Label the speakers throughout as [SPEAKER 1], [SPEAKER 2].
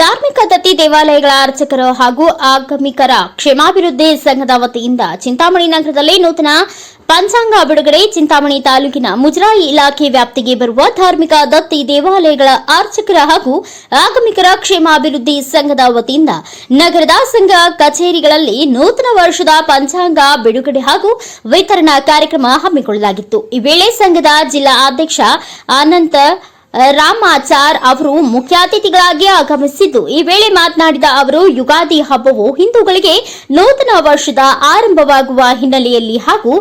[SPEAKER 1] ಧಾರ್ಮಿಕ ದತ್ತಿ ದೇವಾಲಯಗಳ ಅರ್ಚಕರು ಹಾಗೂ ಆಗಮಿಕರ ಕ್ಷೇಮಾಭಿವೃದ್ಧಿ ಸಂಘದ ವತಿಯಿಂದ ಚಿಂತಾಮಣಿ ನಗರದಲ್ಲಿ ನೂತನ ಪಂಚಾಂಗ ಬಿಡುಗಡೆ. ಚಿಂತಾಮಣಿ ತಾಲೂಕಿನ ಮುಜರಾಯಿ ಇಲಾಖೆ ವ್ಯಾಪ್ತಿಗೆ ಬರುವ ಧಾರ್ಮಿಕ ದತ್ತಿ ದೇವಾಲಯಗಳ ಅರ್ಚಕರ ಹಾಗೂ ಆಗಮಿಕರ ಕ್ಷೇಮಾಭಿವೃದ್ಧಿ ಸಂಘದ ವತಿಯಿಂದ ನಗರದ ಸಂಘ ಕಚೇರಿಗಳಲ್ಲಿ ನೂತನ ವರ್ಷದ ಪಂಚಾಂಗ ಬಿಡುಗಡೆ ಹಾಗೂ ವಿತರಣಾ ಕಾರ್ಯಕ್ರಮ ಹಮ್ಮಿಕೊಳ್ಳಲಾಗಿತ್ತು. ಈ ವೇಳೆ ಸಂಘದ ಜಿಲ್ಲಾ ಅಧ್ಯಕ್ಷ ಅನಂತ ರಾಮಾಚಾರ್ ಅವರು ಮುಖ್ಯಾತಿಥಿಗಳಾಗಿ ಆಗಮಿಸಿದ್ದು. ಈ ವೇಳೆ ಮಾತನಾಡಿದ ಅವರು, ಯುಗಾದಿ ಹಬ್ಬವು ಹಿಂದೂಗಳಿಗೆ ನೂತನ ವರ್ಷದ ಆರಂಭವಾಗುವ ಹಿನ್ನೆಲೆಯಲ್ಲಿ ಹಾಗೂ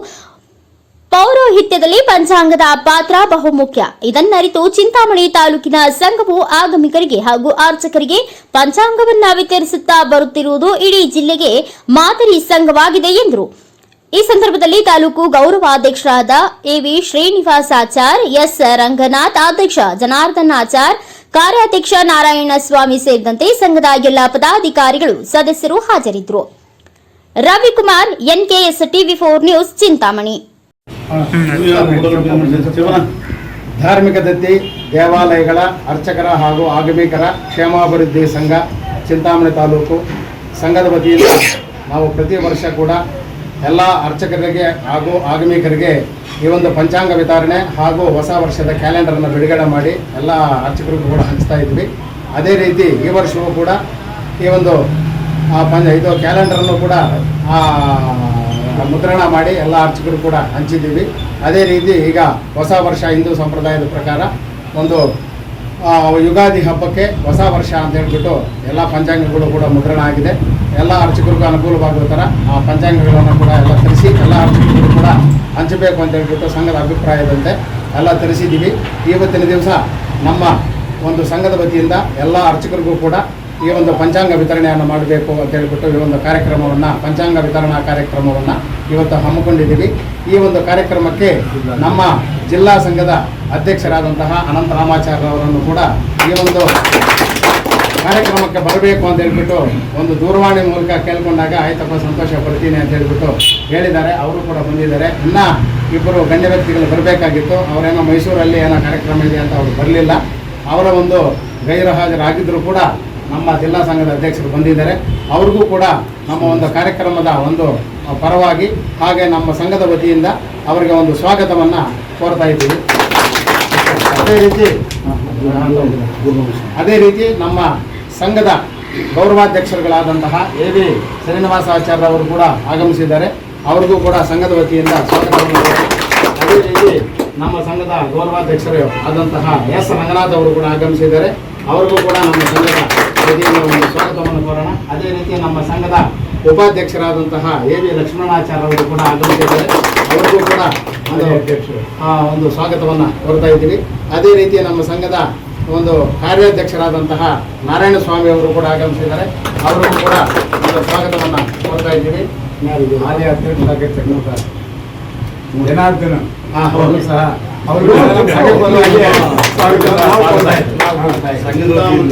[SPEAKER 1] ಪೌರೋಹಿತ್ಯದಲ್ಲಿ ಪಂಚಾಂಗದ ಪಾತ್ರ ಬಹುಮುಖ್ಯ. ಇದನ್ನರಿತು ಚಿಂತಾಮಣಿ ತಾಲೂಕಿನ ಸಂಘವು ಆಗಮಿಕರಿಗೆ ಹಾಗೂ ಅರ್ಚಕರಿಗೆ ಪಂಚಾಂಗವನ್ನು ವಿತರಿಸುತ್ತಾ ಬರುತ್ತಿರುವುದು ಇಡೀ ಜಿಲ್ಲೆಗೆ ಮಾದರಿ ಸಂಘವಾಗಿದೆ ಎಂದರು. ಈ ಸಂದರ್ಭದಲ್ಲಿ ತಾಲೂಕು ಗೌರವಾಧ್ಯಕ್ಷರಾದ ಎವಿ ಶ್ರೀನಿವಾಸಾಚಾರ್ ಎಸ್ ರಂಗನಾಥ್, ಅಧ್ಯಕ್ಷ ಜನಾರ್ದನ್ ಆಚಾರ್, ಕಾರ್ಯಾಧ್ಯಕ್ಷ ನಾರಾಯಣ ಸ್ವಾಮಿ ಸೇರಿದಂತೆ ಸಂಘದ ಎಲ್ಲ ಪದಾಧಿಕಾರಿಗಳು ಸದಸ್ಯರು ಹಾಜರಿದ್ದರು. Ravikumar, NKS TV four news, Chintamani.
[SPEAKER 2] ಧಾರ್ಮಿಕ ದತ್ತಿ, ದೇವಾಲಯಗಳ ಅರ್ಚಕರ ಹಾಗೂ ಆಗಮಿಕರ ಕ್ಷೇಮಾಭಿವೃದ್ಧಿ ಸಂಘ, ಚಿಂತಾಮಣಿ ತಾಲೂಕು. ಸಂಘದ ವತಿಯಿಂದ ನಾವು ಪ್ರತಿ ವರ್ಷ ಕೂಡ ಎಲ್ಲ ಅರ್ಚಕರಿಗೆ ಹಾಗೂ ಆಗಮಿಕರಿಗೆ ಈ ಒಂದು ಪಂಚಾಂಗ ವಿತರಣೆ ಹಾಗೂ ಹೊಸ ವರ್ಷದ ಕ್ಯಾಲೆಂಡರನ್ನು ಬಿಡುಗಡೆ ಮಾಡಿ ಎಲ್ಲ ಅರ್ಚಕರಿಗೂ ಕೂಡ ಹಂಚ್ತಾ ಇದ್ವಿ. ಅದೇ ರೀತಿ ಈ ವರ್ಷವೂ ಕೂಡ ಈ ಒಂದು ಪಂಚ, ಇದು ಕ್ಯಾಲೆಂಡರನ್ನು ಕೂಡ ಮುದ್ರಣ ಮಾಡಿ ಎಲ್ಲ ಅರ್ಚಕರು ಕೂಡ ಹಂಚಿದ್ದೀವಿ. ಅದೇ ರೀತಿ ಈಗ ಹೊಸ ವರ್ಷ ಹಿಂದೂ ಸಂಪ್ರದಾಯದ ಪ್ರಕಾರ ಒಂದು ಯುಗಾದಿ ಹಬ್ಬಕ್ಕೆ ಹೊಸ ವರ್ಷ ಅಂತ ಹೇಳ್ಬಿಟ್ಟು ಎಲ್ಲ ಪಂಚಾಂಗಗಳು ಕೂಡ ಮುದ್ರಣ ಆಗಿದೆ. ಎಲ್ಲ ಅರ್ಚಕರಿಗೂ ಅನುಕೂಲವಾಗುವ ಥರ ಆ ಪಂಚಾಂಗಗಳನ್ನು ಕೂಡ ಎಲ್ಲ ತರಿಸಿ ಎಲ್ಲ ಅರ್ಚಕರಿಗೂ ಕೂಡ ಹಂಚಬೇಕು ಅಂತ ಹೇಳ್ಬಿಟ್ಟು ಸಂಘದ ಅಭಿಪ್ರಾಯದಂತೆ ಎಲ್ಲ ತರಿಸಿದ್ದೀವಿ ಇವತ್ತಿನ ದಿವಸ ನಮ್ಮ ಒಂದು ಸಂಘದ ವತಿಯಿಂದ ಎಲ್ಲ ಅರ್ಚಕರಿಗೂ ಕೂಡ ಈ ಒಂದು ಪಂಚಾಂಗ ವಿತರಣೆಯನ್ನು ಮಾಡಬೇಕು ಅಂತ ಹೇಳ್ಬಿಟ್ಟು ಈ ಒಂದು ಕಾರ್ಯಕ್ರಮವನ್ನು, ಪಂಚಾಂಗ ವಿತರಣಾ ಕಾರ್ಯಕ್ರಮವನ್ನು ಇವತ್ತು ಹಮ್ಮಿಕೊಂಡಿದ್ದೀವಿ. ಈ ಒಂದು ಕಾರ್ಯಕ್ರಮಕ್ಕೆ ನಮ್ಮ ಜಿಲ್ಲಾ ಸಂಘದ ಅಧ್ಯಕ್ಷರಾದಂತಹ ಅನಂತ ರಾಮಾಚಾರ್ಯ ಅವರನ್ನು ಕೂಡ ಈ ಒಂದು ಕಾರ್ಯಕ್ರಮಕ್ಕೆ ಬರಬೇಕು ಅಂತ ಹೇಳ್ಬಿಟ್ಟು ಒಂದು ದೂರವಾಣಿ ಮೂಲಕ ಕೇಳ್ಕೊಂಡಾಗ ಆಯ್ತಪ್ಪ ಸಂತೋಷ ಪಡ್ತೀನಿ ಅಂತ ಹೇಳ್ಬಿಟ್ಟು ಹೇಳಿದ್ದಾರೆ. ಅವರು ಕೂಡ ಬಂದಿದ್ದಾರೆ. ಇನ್ನ ಇಬ್ಬರು ಗಣ್ಯ ವ್ಯಕ್ತಿಗಳು ಬರಬೇಕಾಗಿತ್ತು. ಅವರೇನೋ ಮೈಸೂರಲ್ಲಿ ಏನೋ ಕಾರ್ಯಕ್ರಮ ಇದೆ ಅಂತ ಅವರು ಬರಲಿಲ್ಲ. ಅವರ ಒಂದು ಗೈರು ಹಾಜರಾಗಿದ್ದರೂ ಕೂಡ ನಮ್ಮ ಜಿಲ್ಲಾ ಸಂಘದ ಅಧ್ಯಕ್ಷರು ಬಂದಿದ್ದಾರೆ. ಅವ್ರಿಗೂ ಕೂಡ ನಮ್ಮ ಒಂದು ಕಾರ್ಯಕ್ರಮದ ಒಂದು ಪರವಾಗಿ ಹಾಗೆ ನಮ್ಮ ಸಂಘದ ವತಿಯಿಂದ ಅವರಿಗೆ ಒಂದು ಸ್ವಾಗತವನ್ನು ಕೋರ್ತಾ ಇದ್ದೀವಿ. ಅದೇ ರೀತಿ ಅದೇ ರೀತಿ ನಮ್ಮ ಸಂಘದ ಗೌರವಾಧ್ಯಕ್ಷರುಗಳಾದಂತಹ ಎ ವಿ ಶ್ರೀನಿವಾಸಾಚಾರ್ಯ ಅವರು ಕೂಡ ಆಗಮಿಸಿದ್ದಾರೆ. ಅವ್ರಿಗೂ ಕೂಡ ಸಂಘದ ವತಿಯಿಂದ ಸ್ವಾಗತವನ್ನು ಅದೇ ರೀತಿ ನಮ್ಮ ಸಂಘದ ಗೌರವಾಧ್ಯಕ್ಷರು ಆದಂತಹ ಎಸ್ ರಂಗನಾಥ್ ಅವರು ಕೂಡ ಆಗಮಿಸಿದ್ದಾರೆ. ಅವ್ರಿಗೂ ಕೂಡ ನಮ್ಮ ಸಂಘದ ವತಿಯಿಂದ ಒಂದು ಸ್ವಾಗತವನ್ನು ಕೋರೋಣ. ಅದೇ ರೀತಿ ನಮ್ಮ ಸಂಘದ ಉಪಾಧ್ಯಕ್ಷರಾದಂತಹ ಎ ವಿ ಲಕ್ಷ್ಮಣಾಚಾರ್ಯ ಅವರು ಕೂಡ ಆಗಮಿಸಿದ್ದಾರೆ. ಅವ್ರಿಗೂ ಕೂಡ ಒಂದು ಆ, ಒಂದು ಸ್ವಾಗತವನ್ನು ಕೋರ್ತಾ ಇದ್ದೀವಿ. ಅದೇ ರೀತಿ ನಮ್ಮ ಸಂಘದ ಒಂದು ಕಾರ್ಯಾಧ್ಯಕ್ಷರಾದಂತಹ ನಾರಾಯಣ ಸ್ವಾಮಿ ಅವರು ಕೂಡ ಆಗಮಿಸಿದ್ದಾರೆ. ಅವರು ಕೂಡ ಒಂದು ಸ್ವಾಗತವನ್ನು ಕೋರ್ತಾ ಇದ್ದೀವಿ.
[SPEAKER 3] ಹಾಲಿ ಜನಾರ್ದನ
[SPEAKER 2] ಸಹ. ಅವರು
[SPEAKER 3] ಸಂಘದ
[SPEAKER 2] ಸ್ವಾಗತ.